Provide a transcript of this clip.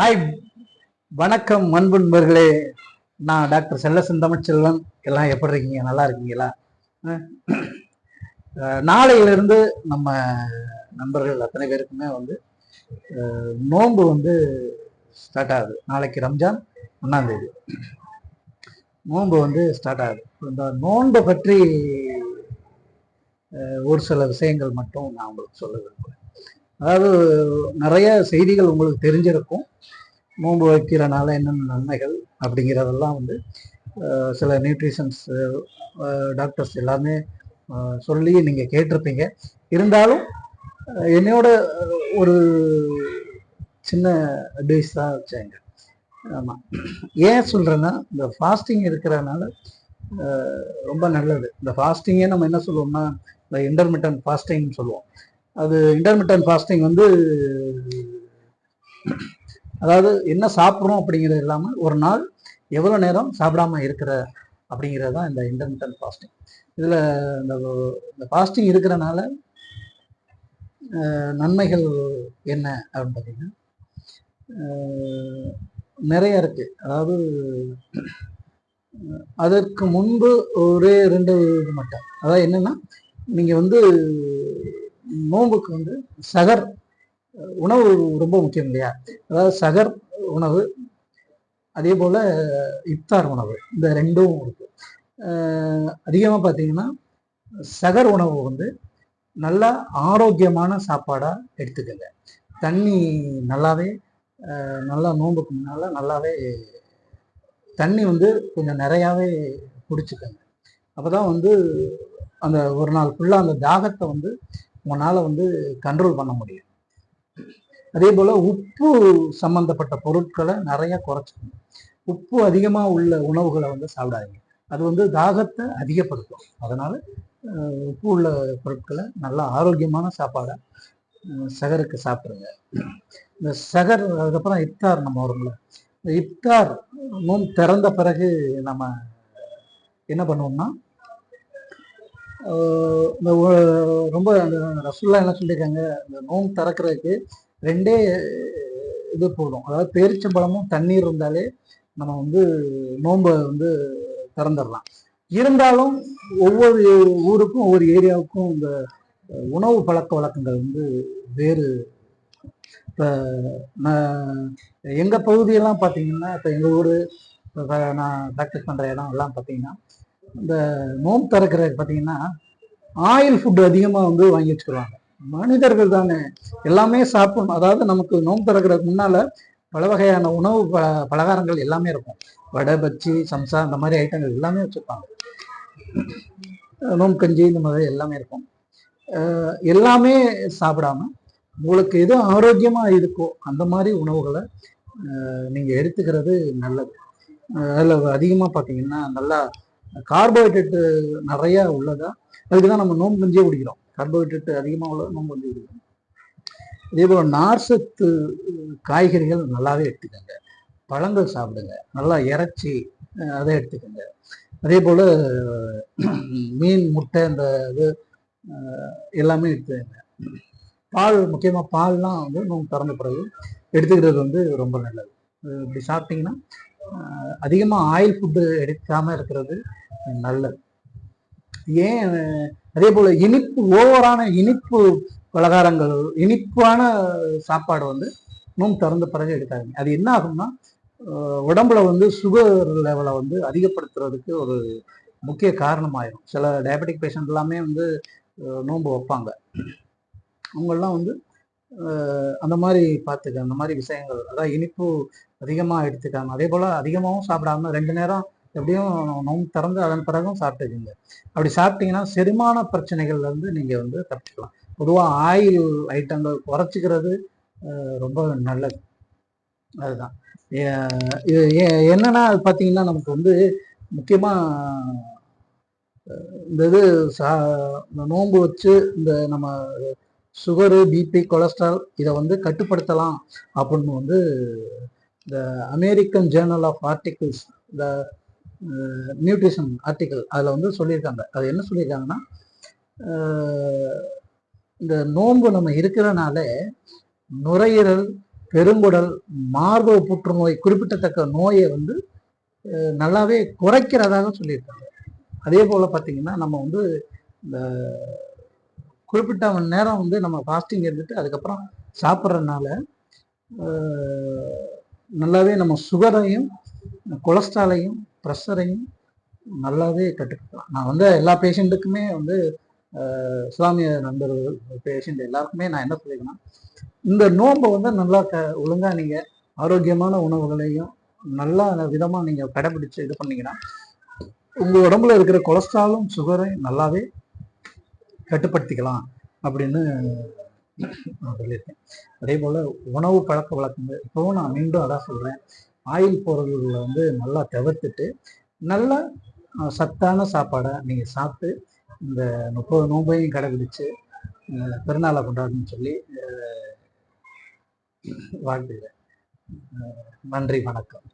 Hi வணக்கம் அன்புண்பர்களே நான் doctor செல்லசன் Tamilselvan. எல்லாம் எப்படி இருக்கீங்க? நல்லா இருக்கீங்களா? நாளையிலிருந்து நம்ம நண்பர்கள் அத்தனை பேருக்குமே வந்து நோன்பு வந்து ஸ்டார்ட் ஆகுது. நாளைக்கு ரம்ஜான் ஒன்றாந்தேதி நோன்பு வந்து ஸ்டார்ட் ஆகுது. இந்த நோன்பை பற்றி ஒரு சில விஷயங்கள் மட்டும் நான் உங்களுக்கு சொல்ல விரும்புகிறேன் அதாவது நிறைய செய்திகள் உங்களுக்கு தெரிஞ்சிருக்கும். நோன்பு வைக்கிறனால என்னென்ன நன்மைகள் அப்படிங்கிறதெல்லாம் வந்து சில நியூட்ரிஷன்ஸ் டாக்டர்ஸ் எல்லாமே சொல்லி நீங்கள் கேட்டிருப்பீங்க. இருந்தாலும் என்னோட ஒரு சின்ன அட்வைஸ் தான் வச்சாங்க. ஆமாம் ஏன் சொல்கிறேன்னா இந்த ஃபாஸ்டிங் இருக்கிறனால ரொம்ப நல்லது. இந்த ஃபாஸ்டிங்கே நம்ம என்ன சொல்லுவோம்னா இந்த இன்டர்மீடியன்ட் ஃபாஸ்டிங்னு சொல்லுவோம். அது இன்டர்மீடியன் ஃபாஸ்டிங் வந்து அதாவது என்ன சாப்பிட்றோம் அப்படிங்கிறது இல்லாமல் ஒரு நாள் எவ்வளோ நேரம் சாப்பிடாம இருக்கிற அப்படிங்கிறது தான் இந்த இன்டர்மீடியன் ஃபாஸ்டிங் இதில் இந்த இந்த ஃபாஸ்டிங் இருக்கிறனால நன்மைகள் என்ன அப்படின்னு பார்த்தீங்கன்னா நிறைய இருக்கு. அதாவது அதற்கு முன்பு ஒரே ரெண்டு இது மட்டும். அதாவது என்னன்னா நீங்கள் வந்து நோன்புக்கு வந்து சகர் உணவு ரொம்ப முக்கியம் இல்லையா? அதாவது சகர் உணவு அதே போல் இப்தார் உணவு இந்த ரெண்டும் இருக்குது அதிகமாக பார்த்தீங்கன்னா சகர் உணவு வந்து நல்லா ஆரோக்கியமான சாப்பாடாக எடுத்துக்கங்க. தண்ணி நல்லாவே அஹ், நல்லா நோன்புக்கு முன்னால நல்லாவே தண்ணி வந்து கொஞ்சம் நிறையாவே குடிச்சுக்கங்க. அப்பதான் வந்து அந்த ஒரு நாள் ஃபுல்லாக அந்த தாகத்தை வந்து உங்களால் வந்து கண்ட்ரோல் பண்ண முடியும். அதே போல் உப்பு சம்பந்தப்பட்ட பொருட்களை நிறைய குறைச்சிக்கணும். உப்பு அதிகமாக உள்ள உணவுகளை வந்து சாப்பிடாதீங்க. அது வந்து தாகத்தை அதிகப்படுத்தும். அதனால உப்பு உள்ள பொருட்களை நல்லா ஆரோக்கியமான சாப்பாடை சகருக்கு சாப்பிடுங்க. இந்த சகர் அதுக்கப்புறம் இப்தார் நம்ம வரும்ல. இந்த இப்தார் நோன்பு திறந்த பிறகு நம்ம என்ன பண்ணுவோம்னா இந்த ரொம்ப அந்த ரசுல்லா என்ன சொல்லியிருக்காங்க இந்த நோம் திறக்கிறதுக்கு ரெண்டே இது போதும். அதாவது பேரிச்சம்பழமும் தண்ணீர் இருந்தாலே நம்ம வந்து நோன்பை வந்து திறந்துடலாம். இருந்தாலும் ஒவ்வொரு ஊருக்கும் ஒவ்வொரு ஏரியாவுக்கும் இந்த உணவு பழக்க வழக்கங்கள் வந்து வேறு. இப்போ நான் எங்கள் பகுதியெல்லாம் பார்த்தீங்கன்னா இப்போ எங்கள் ஊர் நான் ப்ராக்டிஸ் பண்ணுற இடம் எல்லாம் பார்த்தீங்கன்னா இந்த நோம் திறக்கிறது பார்த்தீங்கன்னா ஆயில் ஃபுட் அதிகமாக வந்து வாங்கி வச்சுக்கிறாங்க மனிதர்கள் தானே எல்லாமே சாப்பிடணும். அதாவது நமக்கு நோம் திறக்கிறதுக்கு முன்னால் பல வகையான உணவு ப பலகாரங்கள் எல்லாமே இருக்கும். வடை பச்சி சம்சா இந்த மாதிரி ஐட்டங்கள் எல்லாமே வச்சுருப்பாங்க நோம் கஞ்சி இந்த மாதிரி எல்லாமே இருக்கும். அஹ் எல்லாமே சாப்பிடாம உங்களுக்கு எது ஆரோக்கியமாக இருக்கோ அந்த மாதிரி உணவுகளை நீங்கள் எடுத்துக்கிறது நல்லது. அதில் அதிகமாக பார்த்தீங்கன்னா நல்லா கார்போஹைட்ரேட் நிறைய உள்ளதா? அதுக்கு தான் நம்ம நோம்பு கஞ்சியே குடிக்கிறோம். கார்போஹைட்ரேட் அதிகமாக உள்ள நோம்பு கஞ்சி குடிக்கிறோம். இதே போல் நார்சத்து காய்கறிகள் நல்லாவே எடுத்துக்கோங்க. பழங்கள் சாப்பிடுங்க. நல்லா இறைச்சி அதை எடுத்துக்கோங்க. அதே போல் மீன் முட்டை இந்த இது எல்லாமே எடுத்துக்கோங்க. பால் முக்கியமாக பால்லாம் வந்து நோம்பு திறந்த பிறகு எடுத்துக்கிறது வந்து ரொம்ப நல்லது. இப்படி சாப்பிட்டீங்கன்னா அதிகமாக ஆயில் ஃபுட்டு எடுக்காமல் இருக்கிறது நல்லது. ஏன் அதே போல் இனிப்பு ஓவரான இனிப்பு பலகாரங்கள் இனிப்பான சாப்பாடு வந்து நோம்பு திறந்த பிறகு எடுக்காதீங்க. அது என்ன ஆகும்னா அஹ் உடம்புல வந்து சுகர் லெவலை வந்து அதிகப்படுத்துறதுக்கு ஒரு முக்கிய காரணமாயிரும். சில டயபெட்டிக் பேஷண்ட் எல்லாமே வந்து அஹ் நோன்பு வைப்பாங்க. அவங்கெல்லாம் வந்து அந்த மாதிரி பார்த்துக்க அந்த மாதிரி விஷயங்கள் அதாவது இனிப்பு அதிகமாக எடுத்துக்காங்க அதே போல் அதிகமாகவும் சாப்பிடாம ரெண்டு நேரம் எப்படியும் நோம் திறந்து அதன் பிறகும் சாப்பிட்டுக்குங்க. அப்படி சாப்பிட்டீங்கன்னா செரிமான பிரச்சனைகள்ல இருந்து நீங்கள் வந்து தப்பிக்கலாம். பொதுவாக ஆயில் ஐட்டங்கள் குறைச்சிக்கிறது ரொம்ப நல்லது. அதுதான். ஏ- இது ஏ- என்னன்னா அது பார்த்தீங்கன்னா நமக்கு வந்து முக்கியமாக இந்த இது சா இந்த நோன்பு வச்சு இந்த நம்ம சுகரு பிபி கொலஸ்ட்ரால் இதை வந்து கட்டுப்படுத்தலாம் அப்படின்னு வந்து இந்த அமெரிக்கன் ஜேர்னல் ஆஃப் ஆர்டிகிள்ஸ் இந்த நியூட்ரிஷன் ஆர்டிக்கிள் அதில் வந்து சொல்லியிருக்காங்க. அது என்ன சொல்லியிருக்காங்கன்னா இந்த நோன்பு நம்ம இருக்கிறனால நுரையீரல் பெருங்குடல் மார்பக புற்றுநோய் குறிப்பிடத்தக்க நோயை வந்து நல்லாவே குறைக்கிறதாக சொல்லியிருக்காங்க. அதே போல் பார்த்தீங்கன்னா நம்ம வந்து இந்த குறிப்பிட்ட மணி நேரம் வந்து நம்ம ஃபாஸ்டிங் இருந்துட்டு அதுக்கப்புறம் சாப்பிட்றதுனால நல்லாவே நம்ம சுகரையும் கொலஸ்ட்ராலையும் ப்ரெஷரையும் நல்லாவே கட்டுக்கலாம். நான் வந்து எல்லா பேஷண்ட்டுக்குமே வந்து அஹ், இஸ்லாமிய நண்பர்கள் பேஷண்ட் எல்லாருக்குமே நான் என்ன சொல்லியிருக்கேன்னா இந்த நோன்பை வந்து நல்லா க ஒழுங்காக நீங்கள் ஆரோக்கியமான உணவுகளையும் நல்ல விதமாக நீங்கள் கடைபிடிச்சு இது பண்ணீங்கன்னா உங்கள் உடம்புல இருக்கிற கொலஸ்ட்ராலும் சுகரையும் நல்லாவே கட்டுப்படுத்திக்கலாம் அப்படின்னு நான் சொல்லியிருக்கேன். அதே போல் உணவு பழக்க வழக்கங்கள் இப்போவும் நான் மீண்டும் அதான் சொல்கிறேன் ஆயில் பொருள்களை வந்து நல்லா தவிர்த்துட்டு நல்ல சத்தான சாப்பாடை நீங்கள் சாப்பிட்டு இந்த முப்பது நோம்பையும் கடைபிடிச்சு பெருநாளை கொண்டாடணும்னு சொல்லி அஹ், வாழ்த்துகிறேன். நன்றி வணக்கம்.